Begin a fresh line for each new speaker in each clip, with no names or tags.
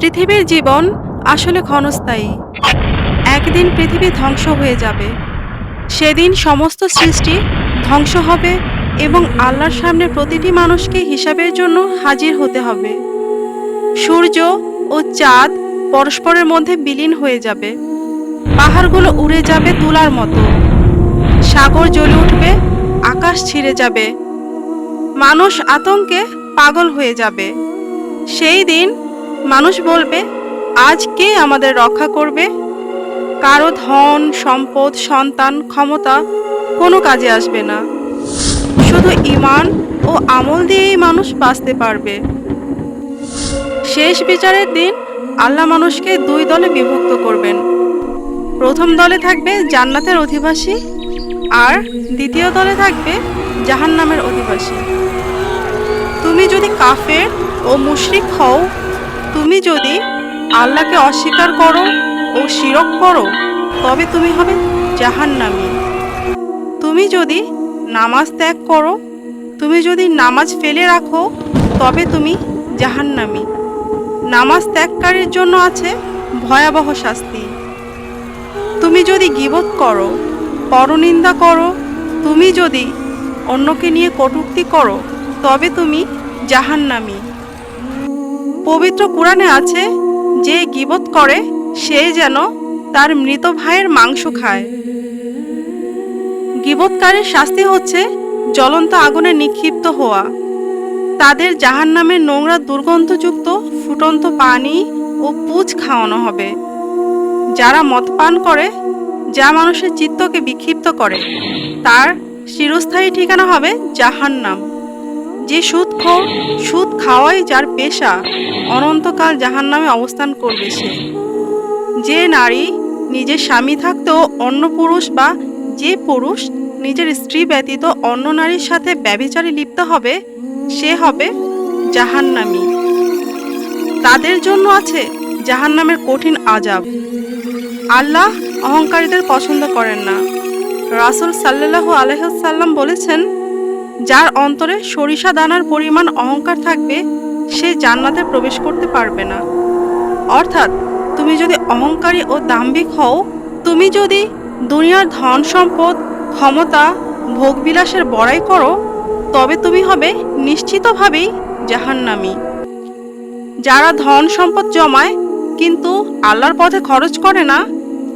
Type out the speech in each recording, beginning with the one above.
পৃথিবীর জীবন আসলে ক্ষণস্থায়ী। একদিন পৃথিবী ধ্বংস হয়ে যাবে। সেদিন সমস্ত সৃষ্টি ধ্বংস হবে এবং আল্লাহর সামনে প্রতিটি মানুষকে হিসাবের জন্য হাজির হতে হবে। সূর্য ও চাঁদ পরস্পরের মধ্যে বিলীন হয়ে যাবে। পাহাড়গুলো উড়ে যাবে তুলার মতো। সাগর জ্বলে উঠবে, আকাশ ছিঁড়ে যাবে। মানুষ আতঙ্কে পাগল হয়ে যাবে। সেই দিন মানুষ বলবে, আজ কে আমাদের রক্ষা করবে? কারও ধন, সম্পদ, সন্তান, ক্ষমতা কোনো কাজে আসবে না। শুধু ইমান ও আমল দিয়েই মানুষ বাঁচতে পারবে। শেষ বিচারের দিন আল্লাহ মানুষকে দুই দলে বিভক্ত করবেন। প্রথম দলে থাকবে জান্নাতের অধিবাসী আর দ্বিতীয় দলে থাকবে জাহান্নামের অধিবাসী। তুমি যদি কাফের ও মুশরিক হও তুমি যদি আল্লাহকে অস্বীকার করো ও শিরক করো, তবে তুমি হবে জাহান্নামী। তুমি যদি নামাজ ত্যাগ করো, তুমি যদি নামাজ ফেলে রাখো, তবে তুমি জাহান্নামী। নামাজ ত্যাগকারীর জন্য আছে ভয়াবহ শাস্তি। তুমি যদি গিবত করো, পরনিন্দা করো, তুমি যদি অন্যকে নিয়ে কটূক্তি করো, তবে তুমি জাহান্নামী। পবিত্র কোরআনে আছে, যে গিবত করে, সে যেন তার মৃত ভাইয়ের মাংস খায়। গিবতকারীর শাস্তি হচ্ছে জ্বলন্ত আগুনে নিক্ষিপ্ত হওয়া। তাদের জাহান্নামের নোংরা দুর্গন্ধযুক্ত ফুটন্ত পানি ও পুজ খাওয়ানো হবে। যারা মদ পান করে, যা মানুষের চিত্তকে বিক্ষিপ্ত করে, তার চিরস্থায়ী ঠিকানা হবে জাহান্নাম। যে সুদখোর সুদ খাওয়াই যার পেশা, অনন্তকাল জাহান্নামে অবস্থান করবে সে। যে নারী নিজের স্বামী থাকতেও অন্য পুরুষ বা যে পুরুষ নিজের স্ত্রী ব্যতীত অন্য নারীর সাথে ব্যভিচারে লিপ্ত হবে, সে হবে জাহান্নামী। তাদের জন্য আছে জাহান্নামের কঠিন আজাব আল্লাহ অহংকারীদের পছন্দ করেন না। রাসুল সাল্লাল্লাহু আলহাম বলেছেন যার অন্তরে সরিষা দানার পরিমাণ অহংকার থাকবে, সে জান্নাতে প্রবেশ করতে পারবে না। অর্থাৎ, তুমি যদি অহংকারী ও দাম্ভিক হও, তুমি যদি দুনিয়ার ধন সম্পদ, ক্ষমতা, ভোগবিলাসের বড়াই করো, তবে তুমি হবে নিশ্চিতভাবেই জাহান্নামী। যারা ধন সম্পদ জমায়, কিন্তু আল্লাহর পথে খরচ করে না,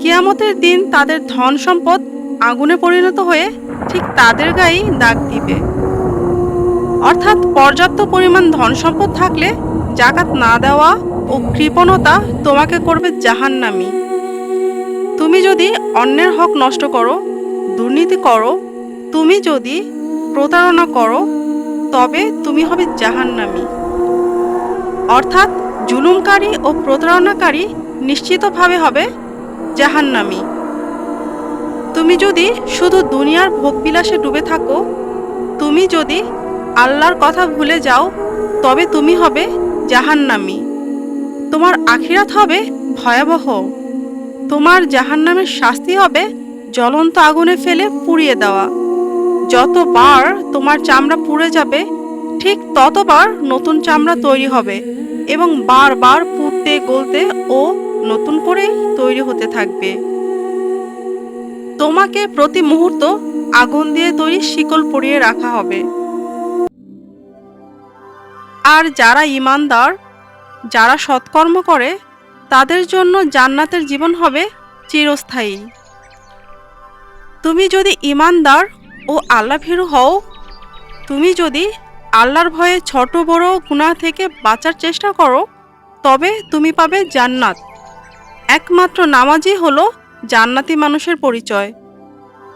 কিয়ামতের দিন তাদের ধন সম্পদ আগুনে পরিণত হয়ে ঠিক তাদের গায়েই দাগ দিবে। অর্থাৎ পর্যাপ্ত পরিমাণ ধন সম্পদ থাকলে জাকাত না দেওয়া ও কৃপণতা তোমাকে করবে জাহান্নামী। তুমি যদি অন্যের হক নষ্ট করো, দুর্নীতি করো, তুমি যদি প্রতারণা করো, তবে তুমি হবে জাহান্নামী। অর্থাৎ জুলুমকারী ও প্রতারণাকারী নিশ্চিতভাবে হবে জাহান্নামী। তুমি যদি শুধু দুনিয়ার ভোগবিলাসে ডুবে থাকো, তুমি যদি আল্লাহর কথা ভুলে যাও, তবে তুমি হবে জাহান্নামী। তোমার আখিরাত হবে ভয়াবহ। তোমার জাহান্নামের শাস্তি হবে জ্বলন্ত আগুনে ফেলে পুড়িয়ে দেওয়া। যতবার তোমার চামড়া পুড়ে যাবে, ঠিক ততবার নতুন চামড়া তৈরি হবে এবং বারবার পুড়তে, গলতে ও নতুন করে তৈরি হতে থাকবে। তোমাকে প্রতি মুহূর্ত আগুন দিয়ে তৈরি শিকল পরিয়ে রাখা হবে। আর যারা ইমানদার, যারা সৎকর্ম করে, তাদের জন্য জান্নাতের জীবন হবে চিরস্থায়ী। তুমি যদি ইমানদার ও আল্লাভীরু হও, তুমি যদি আল্লাহর ভয়ে ছোট, বড় গুনাহ থেকে বাঁচার চেষ্টা করো, তবে তুমি পাবে জান্নাত। একমাত্র নামাজই হলো জান্নাতি মানুষের পরিচয়।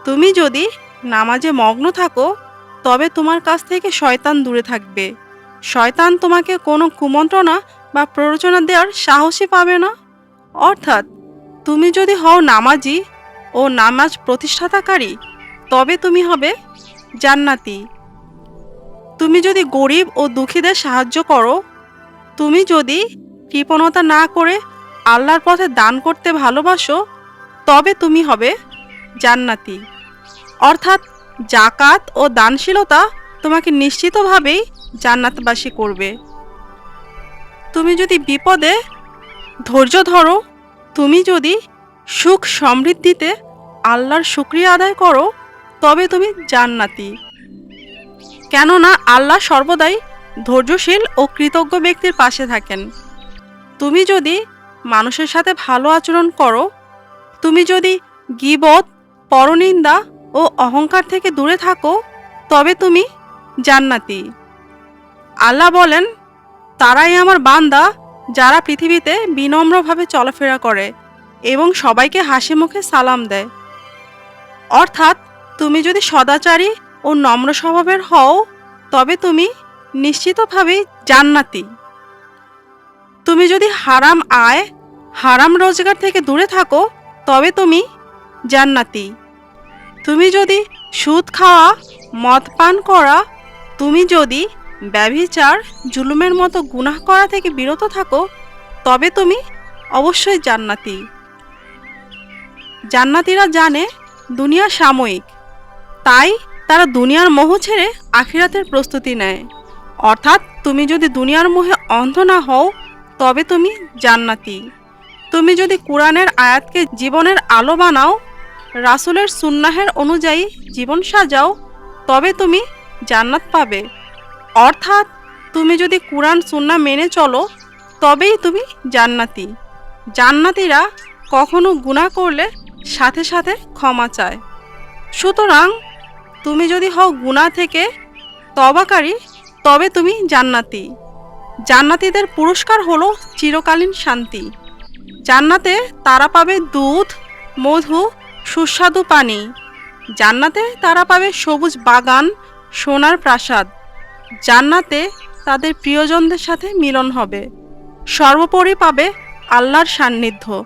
তুমি যদি নামাজে মগ্ন থাকো, তবে তোমার কাছ থেকে শয়তান দূরে থাকবে। শয়তান তোমাকে কোনো কুমন্ত্রণা বা প্ররোচনা দেওয়ার সাহসই পাবে না। অর্থাৎ তুমি যদি হও নামাজি ও নামাজ প্রতিষ্ঠাতাকারী, তবে তুমি হবে জান্নাতি। তুমি যদি গরিব ও দুঃখীদের সাহায্য করো, তুমি যদি কৃপণতা না করে আল্লাহর পথে দান করতে ভালোবাসো, তবে তুমি হবে জান্নাতি। অর্থাৎ জাকাত ও দানশীলতা তোমাকে নিশ্চিতভাবেই জান্নাতবাসী করবে। তুমি যদি বিপদে ধৈর্য ধরো, তুমি যদি সুখ সমৃদ্ধিতে আল্লাহর শুক্রিয়া আদায় করো, তবে তুমি জান্নাতি। কেননা আল্লাহ সর্বদাই ধৈর্যশীল ও কৃতজ্ঞ ব্যক্তির পাশে থাকেন। তুমি যদি মানুষের সাথে ভালো আচরণ করো, তুমি যদি গিবত, পরনিন্দা ও অহংকার থেকে দূরে থাকো, তবে তুমি জান্নাতি। আল্লাহ বলেন, তারাই আমার বান্দা যারা পৃথিবীতে বিনম্রভাবে চলাফেরা করে এবং সবাইকে হাসি মুখে সালাম দেয়। অর্থাৎ তুমি যদি সদাচারী ও নম্র স্বভাবের হও, তবে তুমি নিশ্চিতভাবেই জান্নাতি। তুমি যদি হারাম আয়, হারাম রোজগার থেকে দূরে থাকো, তবে তুমি জান্নাতি। তুমি যদি সুদ খাওয়া, মদ পান করা, তুমি যদি ব্যভিচার জুলুমের মতো গুনাহ করা থেকে বিরত থাকো, তবে তুমি অবশ্যই জান্নাতি। জান্নাতিরা জানে দুনিয়া সাময়িক, তাই তারা দুনিয়ার মোহ ছেড়ে আখিরাতের প্রস্তুতি নেয়। অর্থাৎ তুমি যদি দুনিয়ার মোহে অন্ধ না হও, তবে তুমি জান্নাতি। তুমি যদি কোরআনের আয়াতকে জীবনের আলো বানাও, রাসূলের সুন্নাহের অনুযায়ী জীবন সাজাও, তবে তুমি জান্নাত পাবে। অর্থাৎ তুমি যদি কোরআন সুন্না মেনে চলো, তবেই তুমি জান্নাতি। জান্নাতিরা কখনো গুনাহ করলে সাথে সাথে ক্ষমা চায়। সুতরাং তুমি যদি হও গুনাহ থেকে তবাকারী, তবে তুমি জান্নাতি। জান্নাতীদের পুরস্কার হলো চিরকালীন শান্তি। জান্নাতে তারা পাবে দুধ, মধু, সুস্বাদু পানি। জান্নাতে তারা পাবে সবুজ বাগান, সোনার প্রাসাদ। জান্নাতে তাদের প্রিয়জনদের সাথে মিলন হবে। সর্বোপরি পাবে আল্লাহর সান্নিধ্য।